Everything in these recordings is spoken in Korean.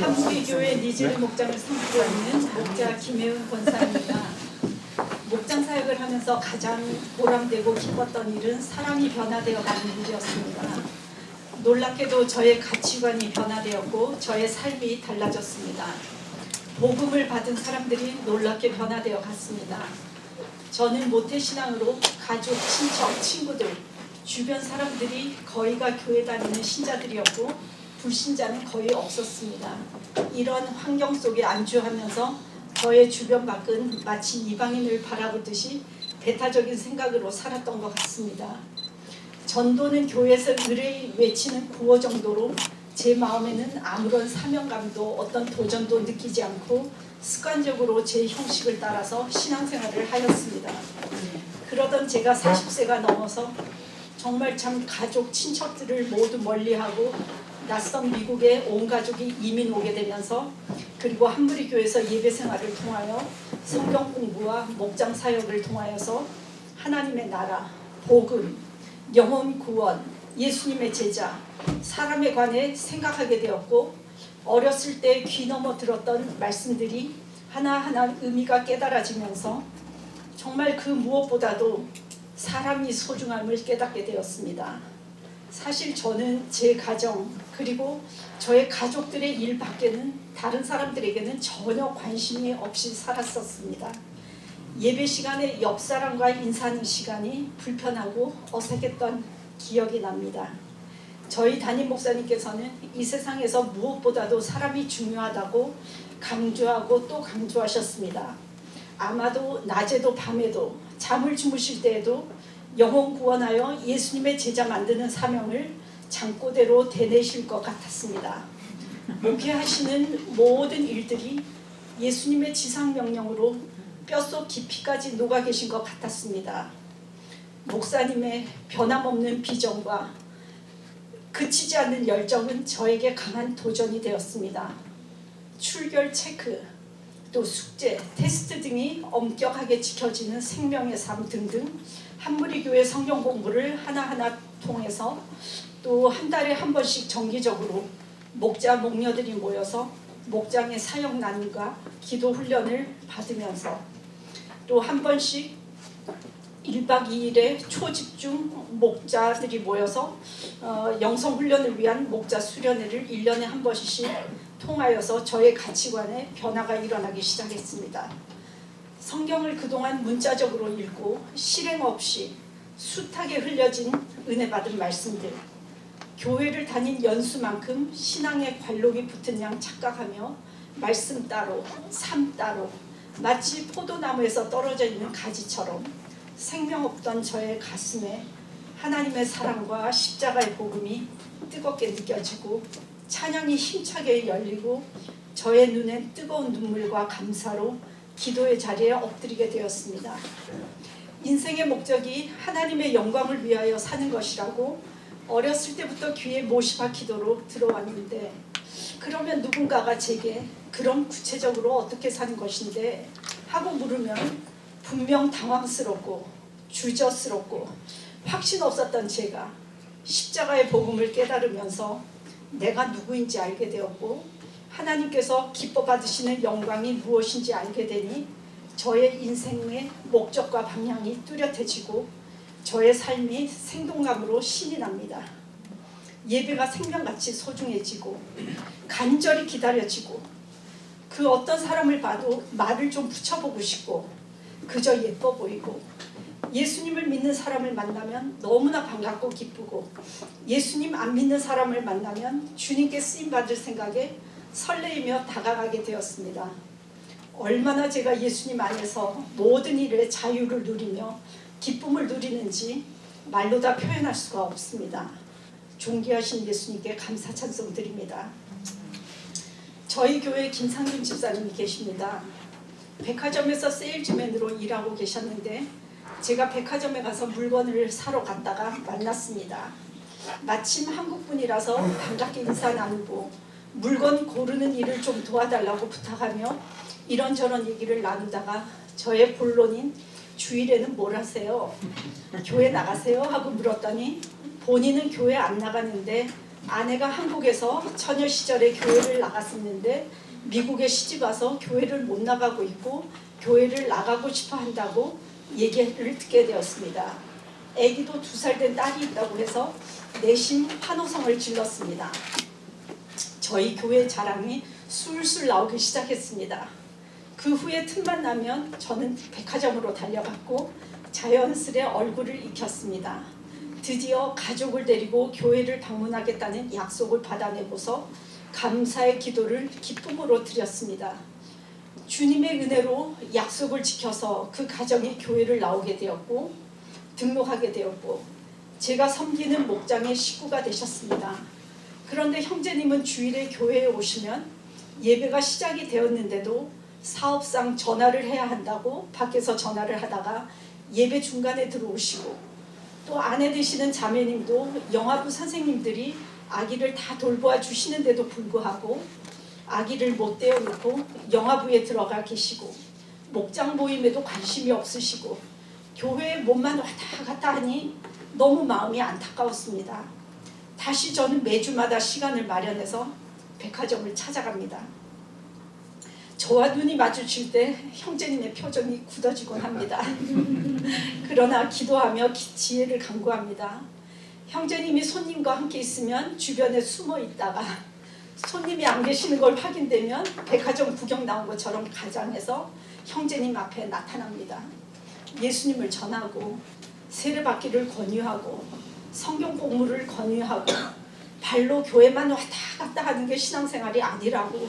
한국교회 니즈리 목장을 섬기고 있는 목자 김혜은 권사입니다. 목장 사역을 하면서 가장 보람되고 기뻤던 일은 사람이 변화되어 가는 일이었습니다. 놀랍게도 저의 가치관이 변화되었고 저의 삶이 달라졌습니다. 복음을 받은 사람들이 놀랍게 변화되어 갔습니다. 저는 모태신앙으로 가족, 친척, 친구들, 주변 사람들이 거의가 교회 다니는 신자들이었고 불신자는 거의 없었습니다. 이런 환경 속에 안주하면서 저의 주변 밖은 마치 이방인을 바라보듯이 배타적인 생각으로 살았던 것 같습니다. 전도는 교회에서 의뢰 외치는 구호 정도로 제 마음에는 아무런 사명감도 어떤 도전도 느끼지 않고 습관적으로 제 형식을 따라서 신앙생활을 하였습니다. 그러던 제가 40세가 넘어서 정말 참 가족 친척들을 모두 멀리하고 낯선 미국에 온 가족이 이민 오게 되면서 그리고 한무리 교회에서 예배 생활을 통하여 성경 공부와 목장 사역을 통하여서 하나님의 나라, 복음, 영혼 구원, 예수님의 제자, 사람에 관해 생각하게 되었고 어렸을 때 귀 넘어 들었던 말씀들이 하나하나 의미가 깨달아지면서 정말 그 무엇보다도 사람이 소중함을 깨닫게 되었습니다. 사실 저는 제 가정 그리고 저의 가족들의 일 밖에는 다른 사람들에게는 전혀 관심이 없이 살았었습니다. 예배 시간에 옆 사람과 인사하는 시간이 불편하고 어색했던 기억이 납니다. 저희 담임 목사님께서는 이 세상에서 무엇보다도 사람이 중요하다고 강조하고 또 강조하셨습니다. 아마도 낮에도 밤에도 잠을 주무실 때에도 영혼 구원하여 예수님의 제자 만드는 사명을 잠꼬대로 대내실 것 같았습니다. 목회하시는 모든 일들이 예수님의 지상 명령으로 뼛속 깊이까지 녹아 계신 것 같았습니다. 목사님의 변함없는 비전과 그치지 않는 열정은 저에게 강한 도전이 되었습니다. 출결 체크, 또 숙제, 테스트 등이 엄격하게 지켜지는 생명의 삶 등등 한무리 교회 성경 공부를 하나하나 통해서 또 한 달에 한 번씩 정기적으로 목자 목녀들이 모여서 목장의 사역 나눔과 기도 훈련을 받으면서 또 한 번씩 1박 2일의 초집중 목자들이 모여서 어, 영성 훈련을 위한 목자 수련회를 1년에 한 번씩 통하여서 저의 가치관에 변화가 일어나기 시작했습니다. 성경을 그동안 문자적으로 읽고 실행 없이 숱하게 흘려진 은혜 받은 말씀들 교회를 다닌 연수만큼 신앙의 관록이 붙은 양 착각하며 말씀 따로 삶 따로 마치 포도나무에서 떨어져 있는 가지처럼 생명 없던 저의 가슴에 하나님의 사랑과 십자가의 복음이 뜨겁게 느껴지고 찬양이 힘차게 열리고 저의 눈엔 뜨거운 눈물과 감사로 기도의 자리에 엎드리게 되었습니다. 인생의 목적이 하나님의 영광을 위하여 사는 것이라고 어렸을 때부터 귀에 못이 박히도록 들어왔는데 그러면 누군가가 제게 그럼 구체적으로 어떻게 사는 것인데 하고 물으면 분명 당황스럽고 주저스럽고 확신 없었던 제가 십자가의 복음을 깨달으면서 내가 누구인지 알게 되었고 하나님께서 기뻐 받으시는 영광이 무엇인지 알게 되니 저의 인생의 목적과 방향이 뚜렷해지고 저의 삶이 생동감으로 신이 납니다. 예배가 생명같이 소중해지고 간절히 기다려지고 그 어떤 사람을 봐도 말을 좀 붙여보고 싶고 그저 예뻐 보이고 예수님을 믿는 사람을 만나면 너무나 반갑고 기쁘고 예수님 안 믿는 사람을 만나면 주님께 쓰임 받을 생각에 설레이며 다가가게 되었습니다. 얼마나 제가 예수님 안에서 모든 일에 자유를 누리며 기쁨을 누리는지 말로 다 표현할 수가 없습니다. 존귀하신 예수님께 감사 찬송 드립니다. 저희 교회 김상균 집사님이 계십니다. 백화점에서 세일즈맨으로 일하고 계셨는데 제가 백화점에 가서 물건을 사러 갔다가 만났습니다. 마침 한국분이라서 반갑게 인사 나누고 물건 고르는 일을 좀 도와달라고 부탁하며 이런저런 얘기를 나누다가 저의 본론인 주일에는 뭘 하세요? 교회 나가세요? 하고 물었더니 본인은 교회 안 나가는데 아내가 한국에서 처녀 시절에 교회를 나갔었는데 미국에 시집 와서 교회를 못 나가고 있고 교회를 나가고 싶어 한다고 얘기를 듣게 되었습니다. 아기도 두 살 된 딸이 있다고 해서 내심 환호성을 질렀습니다. 저희 교회 자랑이 술술 나오기 시작했습니다. 그 후에 틈만 나면 저는 백화점으로 달려갔고 자연스레 얼굴을 익혔습니다. 드디어 가족을 데리고 교회를 방문하겠다는 약속을 받아내고서 감사의 기도를 기쁨으로 드렸습니다. 주님의 은혜로 약속을 지켜서 그 가정이 교회를 나오게 되었고 등록하게 되었고 제가 섬기는 목장의 식구가 되셨습니다. 그런데 형제님은 주일에 교회에 오시면 예배가 시작이 되었는데도 사업상 전화를 해야 한다고 밖에서 전화를 하다가 예배 중간에 들어오시고 또 아내 되시는 자매님도 영화부 선생님들이 아기를 다 돌보아 주시는데도 불구하고 아기를 못 떼어놓고 영화부에 들어가 계시고 목장 모임에도 관심이 없으시고 교회에 몸만 왔다 갔다 하니 너무 마음이 안타까웠습니다. 다시 저는 매주마다 시간을 마련해서 백화점을 찾아갑니다. 저와 눈이 마주칠 때 형제님의 표정이 굳어지곤 합니다. 그러나 기도하며 기- 지혜를 강구합니다. 형제님이 손님과 함께 있으면 주변에 숨어 있다가 손님이 안 계시는 걸 확인되면 백화점 구경 나온 것처럼 가장해서 형제님 앞에 나타납니다. 예수님을 전하고 세례받기를 권유하고 성경 공부를 권유하고 발로 교회만 왔다 갔다 하는 게 신앙생활이 아니라고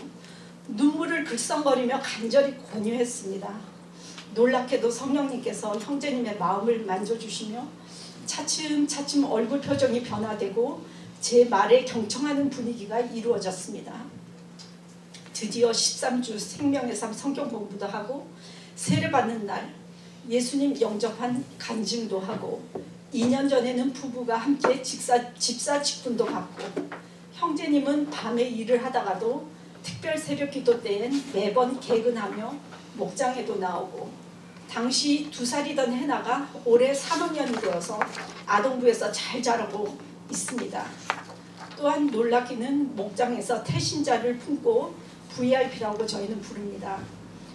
눈물을 글썽거리며 간절히 권유했습니다. 놀랍게도 성령님께서 형제님의 마음을 만져주시며 차츰차츰 얼굴 표정이 변화되고 제 말에 경청하는 분위기가 이루어졌습니다. 드디어 13주 생명의 삶 성경 공부도 하고 세례받는 날 예수님 영접한 간증도 하고 2년 전에는 부부가 함께 직사, 집사 직분도 받고 형제님은 밤에 일을 하다가도 특별 새벽 기도 때엔 매번 개근하며 목장에도 나오고 당시 두 살이던 해나가 올해 3학년이 되어서 아동부에서 잘 자라고 있습니다. 또한 놀랍기는 목장에서 태신자를 품고 VIP라고 저희는 부릅니다.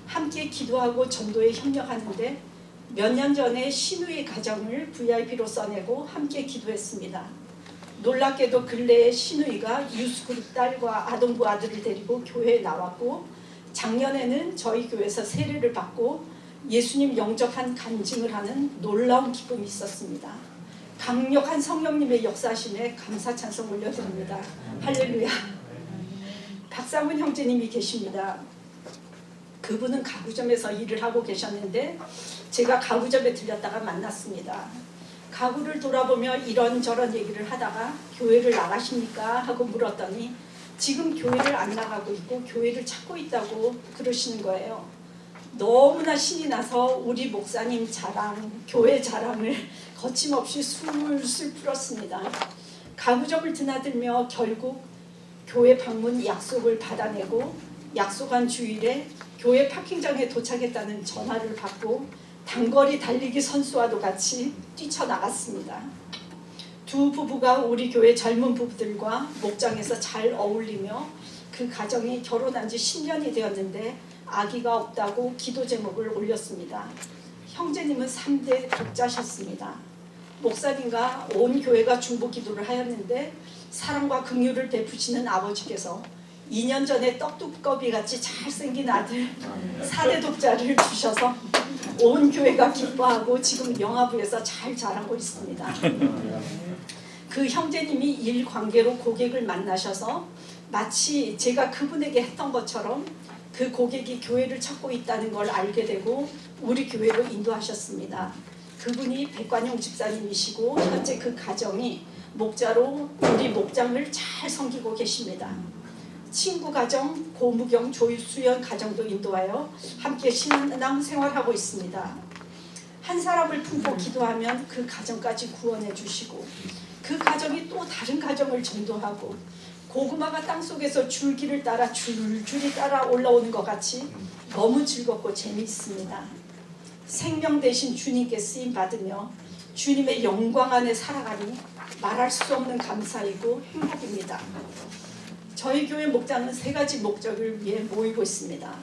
함께 기도하고 전도에 협력하는데 몇 년 전에 신우의 가정을 VIP로 써내고 함께 기도했습니다. 놀랍게도 근래에 신우이가 유스그룹 딸과 아동부 아들을 데리고 교회에 나왔고 작년에는 저희 교회에서 세례를 받고 예수님 영접한 간증을 하는 놀라운 기쁨이 있었습니다. 강력한 성령님의 역사심에 감사 찬송 올려드립니다. 할렐루야. 박상훈 형제님이 계십니다. 그분은 가구점에서 일을 하고 계셨는데 제가 가구점에 들렸다가 만났습니다. 가구를 돌아보며 이런저런 얘기를 하다가 교회를 나가십니까? 하고 물었더니 지금 교회를 안 나가고 있고 교회를 찾고 있다고 그러시는 거예요. 너무나 신이 나서 우리 목사님 자랑, 교회 자랑을 거침없이 술술 풀었습니다. 가구점을 드나들며 결국 교회 방문 약속을 받아내고 약속한 주일에 교회 파킹장에 도착했다는 전화를 받고 단거리 달리기 선수와도 같이 뛰쳐나갔습니다. 두 부부가 우리 교회 젊은 부부들과 목장에서 잘 어울리며 그 가정이 결혼한 지 10년이 되었는데 아기가 없다고 기도 제목을 올렸습니다. 형제님은 3대 독자셨습니다. 목사님과 온 교회가 중보 기도를 하였는데 사랑과 긍휼을 베푸시는 아버지께서 2년 전에 떡두꺼비 같이 잘생긴 아들 4대 독자를 주셔서 온 교회가 기뻐하고 지금 영화부에서 잘 자라고 있습니다. 그 형제님이 일 관계로 고객을 만나셔서 마치 제가 그분에게 했던 것처럼 그 고객이 교회를 찾고 있다는 걸 알게 되고 우리 교회로 인도하셨습니다. 그분이 백관용 집사님이시고 현재 그 가정이 목자로 우리 목장을 잘 섬기고 계십니다. 친구 가정, 고무경, 조수연 가정도 인도하여 함께 신앙 생활하고 있습니다. 한 사람을 품고 기도하면 그 가정까지 구원해 주시고 그 가정이 또 다른 가정을 전도하고 고구마가 땅 속에서 줄기를 따라 줄줄이 따라 올라오는 것 같이 너무 즐겁고 재미있습니다. 생명 대신 주님께 쓰임 받으며 주님의 영광 안에 살아가니 말할 수 없는 감사이고 행복입니다. 저희 교회 목장은 세 가지 목적을 위해 모이고 있습니다.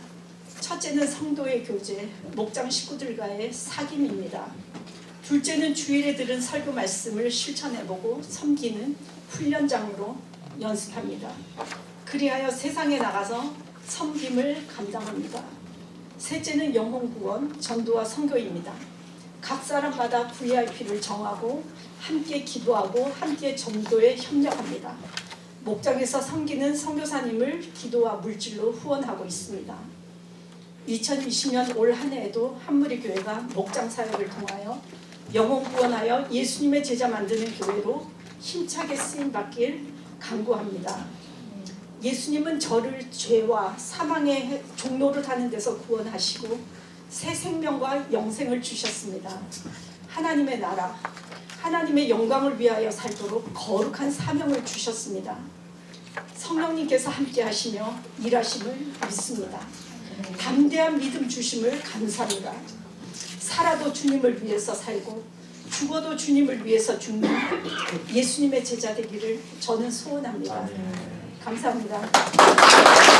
첫째는 성도의 교제, 목장 식구들과의 사귐입니다. 둘째는 주일에 들은 설교 말씀을 실천해보고 섬기는 훈련장으로 연습합니다. 그리하여 세상에 나가서 섬김을 감당합니다. 셋째는 영혼 구원, 전도와 선교입니다. 각 사람마다 VIP를 정하고 함께 기도하고 함께 전도에 협력합니다. 목장에서 섬기는 선교사님을 기도와 물질로 후원하고 있습니다. 2020년 올 한 해에도 한무리 교회가 목장 사역을 통하여 영혼 구원하여 예수님의 제자 만드는 교회로 힘차게 쓰임 받길 간구합니다. 예수님은 저를 죄와 사망의 종로를 가는 데서 구원하시고 새 생명과 영생을 주셨습니다. 하나님의 나라, 하나님의 영광을 위하여 살도록 거룩한 사명을 주셨습니다. 성령님께서 함께 하시며 일하심을 믿습니다. 담대한 믿음 주심을 감사합니다. 살아도 주님을 위해서 살고 죽어도 주님을 위해서 죽는 예수님의 제자 되기를 저는 소원합니다. 감사합니다.